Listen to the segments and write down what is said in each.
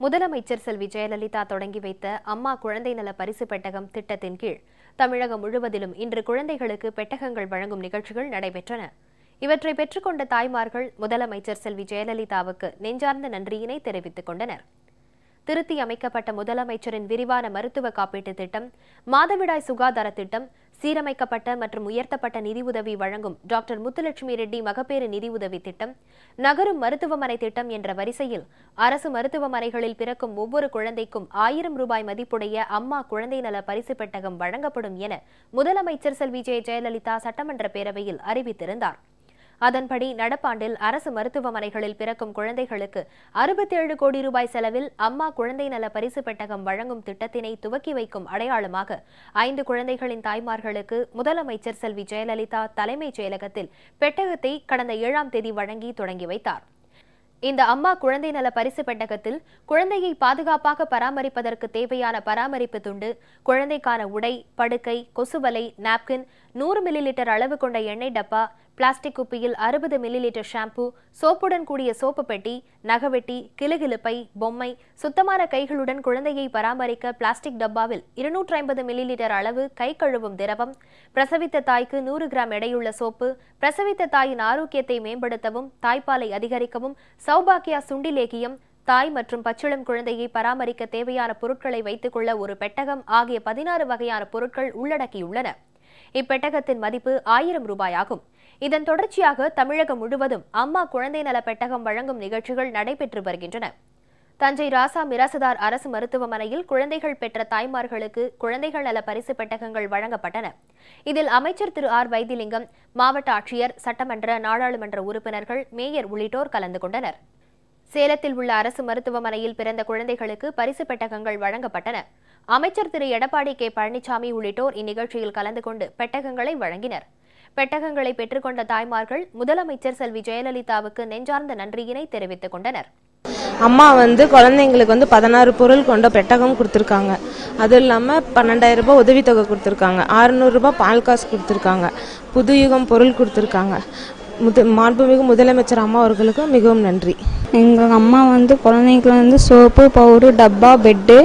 முதலமைச்சர் செல்வி ஜெயலலிதா தொடங்கி வைத்த அம்மா குழந்தை நல பரிசு பெட்டகம் திட்டத்தின் கீழ் தமிழகம் முழுவதிலும் இன்று குழந்தைகளுக்கு பெட்டகங்கள் வழங்கும் நிகழ்ச்சிகள் நடைபெற்றன. இவற்றை பெற்றுக்கொண்ட தாய்மார்கள் முதலமைச்சர் செல்வி ஜெயலலிதாவுக்கு நெஞ்சார்ந்த நன்றியினை தெரிவித்துக் கொண்டனர். திருத்தி அமைக்கப்பட்ட முதலமைச்சரின் விரிவான மருத்துவ காப்பீட்டு திட்டம் மாதவிடாய் சுகாதார திட்டம் சீரமைக்கப்பட்ட மற்றும் உயர்த்தப்பட்ட நிதியுதவி வழங்கும் டாக்டர் முத்துலட்சுமி ரெட்டி மகப்பேறு நிதியுதவி திட்டம் நகரும் மருத்துவமனை திட்டம் என்ற வரிசையில் அரசு மருத்துவமனைகளில் பிறக்கும் ஒவ்வொரு குழந்தைக்கும் ஆயிரம் ரூபாய் மதிப்புடைய அம்மா குழந்தை நல பரிசு பெட்டகம் வழங்கப்படும் என முதலமைச்சர் செல்வி ஜெயலலிதா சட்டமன்ற பேரவையில் அறிவித்திருந்தார். அதன்படி நடப்பாண்டில் அரசு மருத்துவமனைகளில் பிறக்கும் குழந்தைகளுக்கு அறுபத்தேழு கோடி ரூபாய் செலவில் அம்மா குழந்தை நல பரிசு பெட்டகம் வழங்கும் திட்டத்தினை துவக்கி வைக்கும் அடையாளமாக ஐந்து குழந்தைகளின் தாய்மார்களுக்கு முதலமைச்சர் செல்வி ஜெயலலிதா தலைமைச் செயலகத்தில் பெட்டகத்தை கடந்த ஏழாம் தேதி வழங்கி தொடங்கி வைத்தார். இந்த அம்மா குழந்தை நல பரிசு பெட்டகத்தில் குழந்தையை பாதுகாப்பாக பராமரிப்பதற்கு தேவையான பராமரிப்பு துண்டு குழந்தைக்கான உடை படுக்கை கொசுவலை நாப்கின் நூறு மில்லி லிட்டர் அளவு கொண்ட எண்ணெய் டப்பா பிளாஸ்டிக் குப்பியில் அறுபது மில்லி லிட்டர் ஷாம்பு சோப்புடன் கூடிய சோப்பு பெட்டி நகவெட்டி கிலுகிலுப்பை பொம்மை சுத்தமான கைகளுடன் குழந்தையை பராமரிக்க பிளாஸ்டிக் டப்பாவில் இருநூற்றி ஐம்பது மில்லி லிட்டர் அளவு கை கழுவும் திரவம் பிரசவித்த தாய்க்கு நூறு கிராம் எடையுள்ள சோப்பு பிரசவித்த தாயின் ஆரோக்கியத்தை மேம்படுத்தவும் தாய்ப்பாலை அதிகரிக்கவும் சௌபாக்கியா சுண்டிலேகியம் தாய் மற்றும் பச்சிளம் குழந்தையை பராமரிக்க தேவையான பொருட்களை வைத்துக் கொள்ள ஒரு பெட்டகம் ஆகிய பதினாறு வகையான பொருட்கள் உள்ளடக்கியுள்ளன. இப்பெட்டகத்தின் மதிப்பு ஆயிரம் ரூபாயாகும். இதன் தொடர்ச்சியாக தமிழகம் முழுவதும் அம்மா குழந்தை நல பெட்டகம் வழங்கும் நிகழ்ச்சிகள் நடைபெற்று வருகின்றன. தஞ்சை ராசா மிராசுதார் அரசு மருத்துவமனையில் குழந்தைகள் பெற்ற தாய்மார்களுக்கு குழந்தைகள் நல பரிசு பெட்டகங்கள் வழங்கப்பட்டன. இதில் அமைச்சர் திரு ஆர் வைத்திலிங்கம் மாவட்ட ஆட்சியர் சட்டமன்ற நாடாளுமன்ற உறுப்பினர்கள் மேயர் உள்ளிட்டோர் கலந்து கொண்டனர். சேலத்தில் உள்ள அரசு மருத்துவமனையில் பிறந்த குழந்தைகளுக்கு பரிசு பெட்டகங்கள் வழங்கப்பட்டன. அமைச்சர் திரு. எடப்பாடி கே. பழனிசாமி உள்ளிட்டோர் இந்நிகழ்ச்சியில் கலந்து கொண்டு பெட்டகங்களை வழங்கினர். பெட்டகங்களை பெற்றுக்கொண்ட தாய்மார்கள் முதலமைச்சர் செல்வி ஜெயலலிதாவுக்கு நெஞ்சார்ந்த நன்றியினை தெரிவித்துக் கொண்டனர். அம்மா வந்து குழந்தைங்களுக்கு வந்து பதினாறு பொருள் கொண்ட பெட்டகம் கொடுத்துருக்காங்க. அதுவும் இல்லாமல் பன்னெண்டாயிரம் ரூபாய் உதவித்தொகை கொடுத்துருக்காங்க. அறுநூறுபா பால் காசு கொடுத்துருக்காங்க. புதுயுகம் பொருள் கொடுத்துருக்காங்க. முது மாண்புமிகு முதலமைச்சர் அம்மா அவர்களுக்கும் மிகவும் நன்றி. எங்கள் அம்மா வந்து குழந்தைங்களுக்கு வந்து சோப்பு பவுடரு டப்பா பெட்டு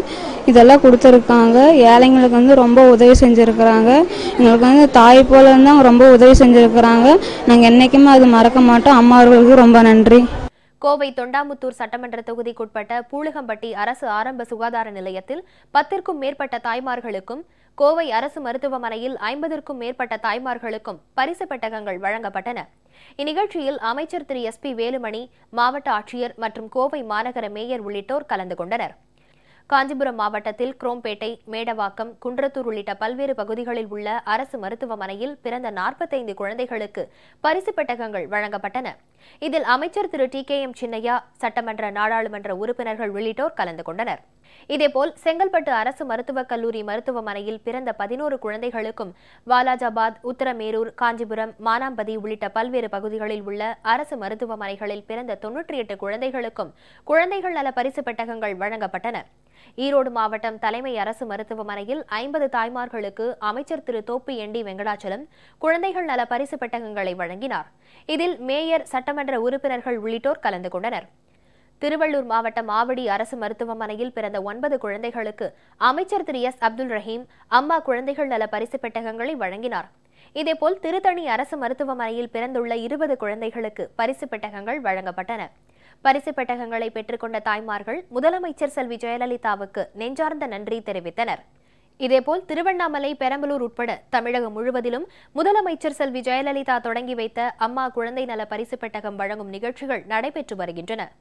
இதெல்லாம் கொடுத்துருக்காங்க. ஏழைங்களுக்கு வந்து ரொம்ப உதவி செஞ்சுருக்குறாங்க. எங்களுக்கு வந்து தாய் போல இருந்து அவங்க ரொம்ப உதவி செஞ்சுருக்குறாங்க. நாங்கள் என்றைக்குமே அது மறக்க மாட்டோம். அம்மா அவர்களுக்கு ரொம்ப நன்றி. கோவை தொண்டாமுத்தூர் சட்டமன்ற தொகுதிக்குட்பட்ட பூலுகம்பட்டி அரசு ஆரம்ப சுகாதார நிலையத்தில் பத்திற்கும் மேற்பட்ட தாய்மார்களுக்கும் கோவை அரசு மருத்துவமனையில் ஐம்பதற்கும் மேற்பட்ட தாய்மார்களுக்கும் பரிசு பெட்டகங்கள் வழங்கப்பட்டன. இந்நிகழ்ச்சியில் அமைச்சர் திரு எஸ் பி வேலுமணி மாவட்ட ஆட்சியர் மற்றும் கோவை மாநகர மேயர் உள்ளிட்டோர் கலந்து கொண்டனர். காஞ்சிபுரம் மாவட்டத்தில் குரோம்பேட்டை மேடவாக்கம் குன்றத்தூர் உள்ளிட்ட பல்வேறு பகுதிகளில் உள்ள அரசு மருத்துவமனையில் பிறந்த நாற்பத்தைந்து குழந்தைகளுக்கு பரிசு பெட்டகங்கள் வழங்கப்பட்டன. இதில் அமைச்சர் திரு. டி. கே. எம். சின்னையா சட்டமன்ற நாடாளுமன்ற உறுப்பினர்கள் உள்ளிட்டோர் கலந்து கொண்டனர். இதேபோல் செங்கல்பட்டு அரசு மருத்துவக் கல்லூரி மருத்துவமனையில் பிறந்த பதினோரு குழந்தைகளுக்கும் வாலாஜாபாத் உத்தரமேரூர் காஞ்சிபுரம் மானாம்பதி உள்ளிட்ட பல்வேறு பகுதிகளில் உள்ள அரசு மருத்துவமனைகளில் பிறந்த தொன்னூற்றி எட்டு குழந்தைகளுக்கும் குழந்தைகள் நல பரிசு பெட்டகங்கள் வழங்கப்பட்டன. ஈரோடு மாவட்டம் தலைமை அரசு மருத்துவமனையில் ஐம்பது தாய்மார்களுக்கு அமைச்சர் திரு தோப்பு என் வெங்கடாச்சலம் குழந்தைகள் நல பரிசு பெட்டகங்களை வழங்கினார். இதில் மேயர் சட்டமன்ற உறுப்பினர்கள் உள்ளிட்டோர் கலந்து கொண்டனர். திருவள்ளூர் மாவட்டம் ஆவடி அரசு மருத்துவமனையில் பிறந்த ஒன்பது குழந்தைகளுக்கு அமைச்சர் திரு எஸ். அப்துல் ரஹீம் அம்மா குழந்தைகள் நல பரிசு பெட்டகங்களை வழங்கினார். இதேபோல் திருத்தணி அரசு மருத்துவமனையில் பிறந்துள்ள இருபது குழந்தைகளுக்கு பரிசு பெட்டகங்கள் வழங்கப்பட்டன. பரிசு பெட்டகங்களை பெற்றுக்கொண்ட தாய்மார்கள் முதலமைச்சர் செல்வி ஜெயலலிதாவுக்கு நெஞ்சார்ந்த நன்றி தெரிவித்தனர். இதேபோல் திருவண்ணாமலை பெரம்பலூர் உட்பட தமிழகம் முழுவதிலும் முதலமைச்சர் செல்வி ஜெயலலிதா தொடங்கி வைத்த அம்மா குழந்தை நல பரிசு பெட்டகம் வழங்கும் நிகழ்ச்சிகள் நடைபெற்று வருகின்றன.